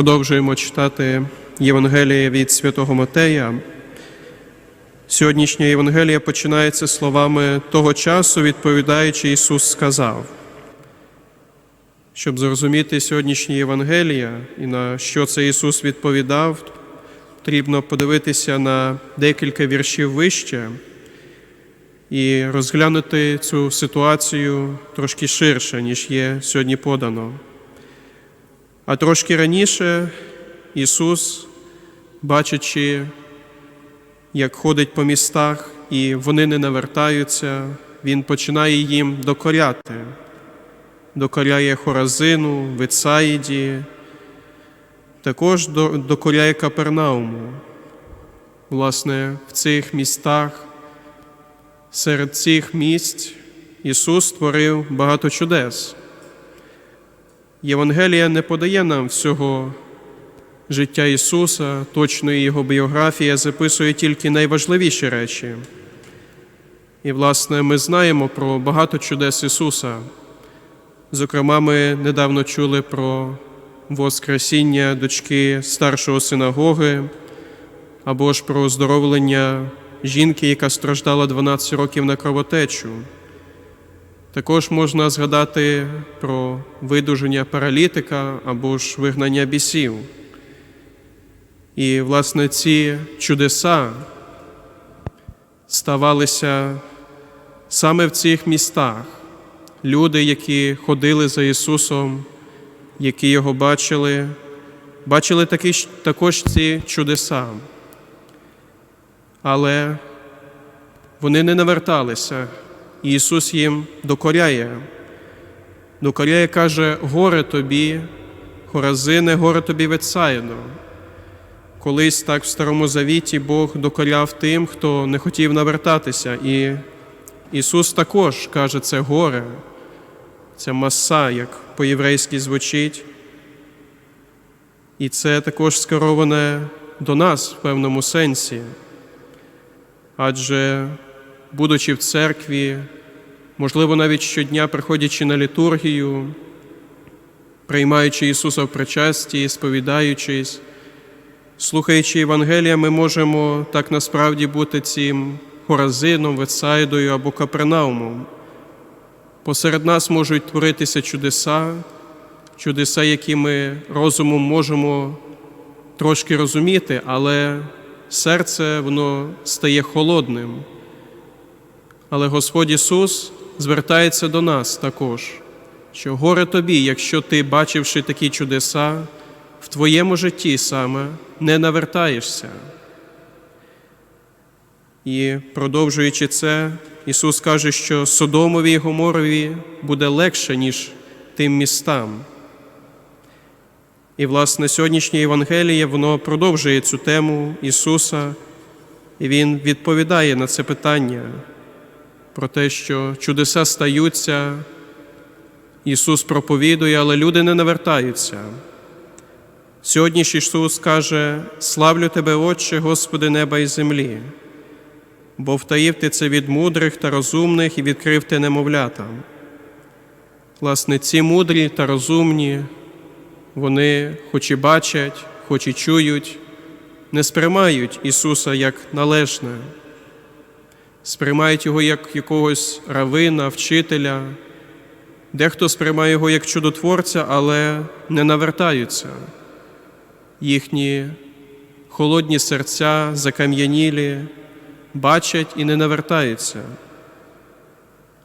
Продовжуємо читати Євангеліє від Святого Матея. Сьогоднішня Євангелія починається словами того часу, відповідаючи, Ісус сказав. Щоб зрозуміти сьогоднішнє Євангелія і на що це Ісус відповідав, потрібно подивитися на декілька віршів вище і розглянути цю ситуацію трошки ширше, ніж є сьогодні подано. А трошки раніше Ісус, бачачи, як ходить по містах, і вони не навертаються, Він починає їм докоряти, докоряє Хоразину, Вицаїді, також докоряє Капернауму. Власне, в цих містах, серед цих місць Ісус створив багато чудес. Євангелія не подає нам всього життя Ісуса, точної Його біографії, а записує тільки найважливіші речі. І, власне, ми знаємо про багато чудес Ісуса. Зокрема, ми недавно чули про Воскресіння дочки старшого синагоги, або ж про оздоровлення жінки, яка страждала 12 років на кровотечу. Також можна згадати про видуження паралітика або ж вигнання бісів. І, власне, ці чудеса ставалися саме в цих містах. Люди, які ходили за Ісусом, які Його бачили, бачили такі, також ці чудеса. Але вони не наверталися. І Ісус їм докоряє. Докоряє, каже, горе тобі, Хоразине, горе тобі Вецаїно. Колись так в Старому Завіті Бог докоряв тим, хто не хотів навертатися. І Ісус також каже, це горе, це маса, як по-єврейськи звучить. І це також скероване до нас в певному сенсі. Адже будучи в церкві, можливо, навіть щодня приходячи на літургію, приймаючи Ісуса в причасті, сповідаючись, слухаючи Євангелія, ми можемо так насправді бути цим Хоразином, Вецайдою або Капернаумом. Посеред нас можуть творитися чудеса, чудеса, які ми розумом можемо трошки розуміти, але серце воно стає холодним. Але Господь Ісус звертається до нас також, що горе тобі, якщо ти, бачивши такі чудеса, в твоєму житті саме не навертаєшся. І продовжуючи це, Ісус каже, що Содомові і Гоморові буде легше, ніж тим містам. І, власне, сьогоднішнє Євангеліє воно продовжує цю тему Ісуса, і Він відповідає на це питання про те, що чудеса стаються, Ісус проповідує, але люди не навертаються. Сьогодні ж Ісус каже: Славлю Тебе, Отче, Господи неба і землі, бо втаїв ти це від мудрих та розумних і відкрив ти немовлятам. Власне, ці мудрі та розумні, вони, хоч і бачать, хоч і чують, не сприймають Ісуса як належне сприймають його як якогось равина, вчителя, дехто сприймає його як чудотворця, але не навертаються. Їхні холодні серця закам'янілі, бачать і не навертаються.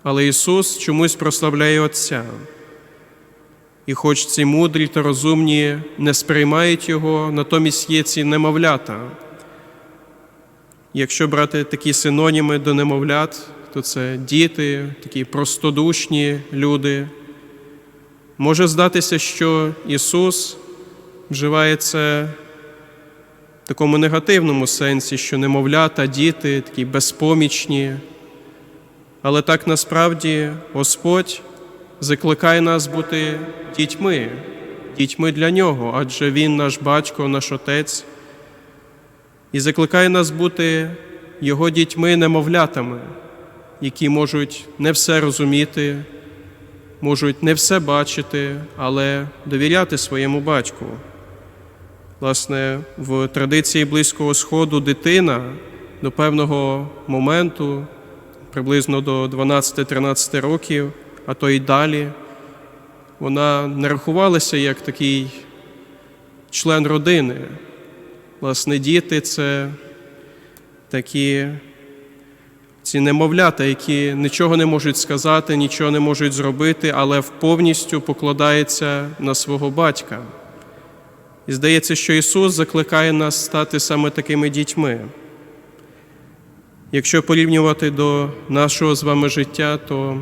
Але Ісус чомусь прославляє Отця. І хоч ці мудрі та розумні не сприймають Його, натомість є ці немовлята. Якщо брати такі синоніми до немовлят, то це діти, такі простодушні люди. Може здатися, що Ісус вживає це в такому негативному сенсі, що немовлята, діти такі безпомічні. Але так насправді Господь закликає нас бути дітьми, дітьми для Нього, адже Він наш батько, наш Отець і закликає нас бути Його дітьми-немовлятами, які можуть не все розуміти, можуть не все бачити, але довіряти своєму батьку. Власне, в традиції Близького Сходу дитина до певного моменту, приблизно до 12-13 років, а то й далі, вона не рахувалася як такий член родини. Власне, діти це такі ці немовлята, які нічого не можуть сказати, нічого не можуть зробити, але повністю покладаються на свого батька. І здається, що Ісус закликає нас стати саме такими дітьми. Якщо порівнювати до нашого з вами життя, то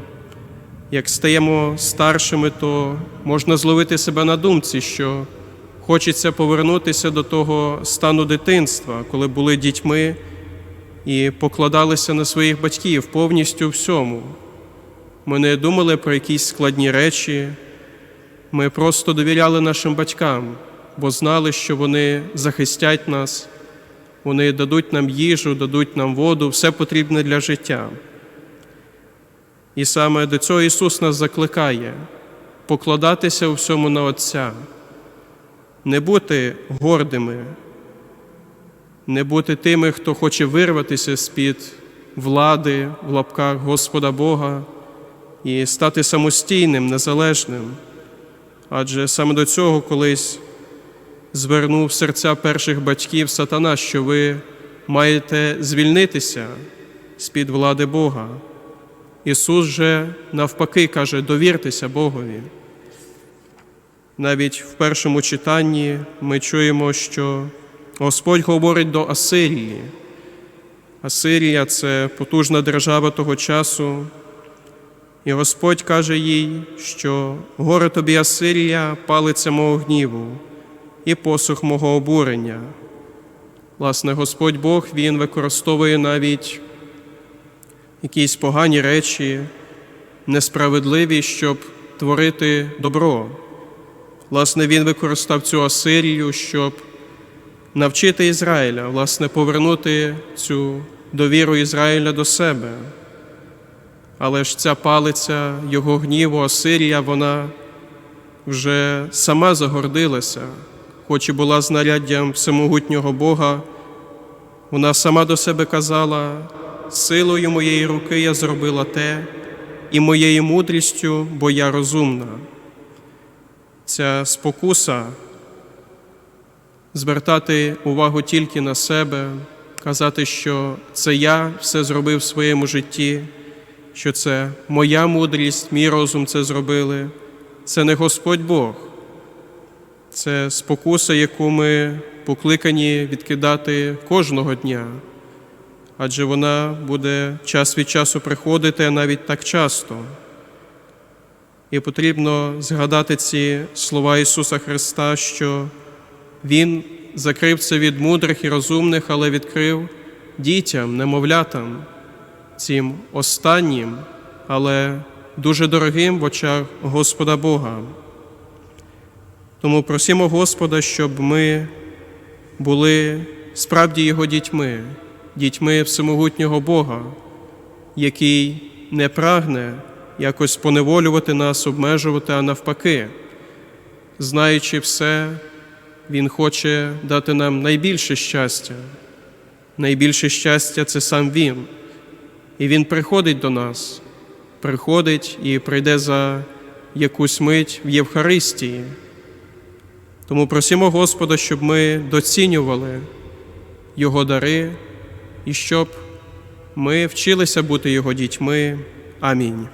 як стаємо старшими, то можна зловити себе на думці, що хочеться повернутися до того стану дитинства, коли були дітьми і покладалися на своїх батьків повністю всьому. Ми не думали про якісь складні речі, ми просто довіряли нашим батькам, бо знали, що вони захистять нас, вони дадуть нам їжу, дадуть нам воду, все потрібне для життя. І саме до цього Ісус нас закликає покладатися у всьому на Отця, не бути гордими, не бути тими, хто хоче вирватися з-під влади в лапках Господа Бога і стати самостійним, незалежним. Адже саме до цього колись звернув серця перших батьків сатана, що ви маєте звільнитися з-під влади Бога. Ісус же навпаки каже: довіртеся Богові. Навіть в першому читанні ми чуємо, що Господь говорить до Асирії. Асирія це потужна держава того часу. І Господь каже їй, що горе тобі Асирія, палиця мого гніву і посух мого обурення. Власне, Господь Бог Він використовує навіть якісь погані речі, несправедливі, щоб творити добро. Власне, Він використав цю Асирію, щоб навчити Ізраїля, власне, повернути цю довіру Ізраїля до себе. Але ж ця палиця його гніву, Асирія, вона вже сама загордилася, хоч і була знаряддям всемогутнього Бога, вона сама до себе казала, силою моєї руки я зробила те, і моєю мудрістю, бо я розумна. Ця спокуса звертати увагу тільки на себе, казати, що це я все зробив в своєму житті, що це моя мудрість, мій розум це зробили. Це не Господь Бог, це спокуса, яку ми покликані відкидати кожного дня, адже вона буде час від часу приходити навіть так часто. І потрібно згадати ці слова Ісуса Христа, що Він закрив це від мудрих і розумних, але відкрив дітям, немовлятам, цим останнім, але дуже дорогим в очах Господа Бога. Тому просимо Господа, щоб ми були справді Його дітьми, дітьми всемогутнього Бога, який не прагне якось поневолювати нас, обмежувати, а навпаки, знаючи все, Він хоче дати нам найбільше щастя. Найбільше щастя це сам Він. І Він приходить до нас, приходить і прийде за якусь мить в Євхаристії. Тому просимо Господа, щоб ми доцінювали Його дари і щоб ми вчилися бути Його дітьми. Амінь.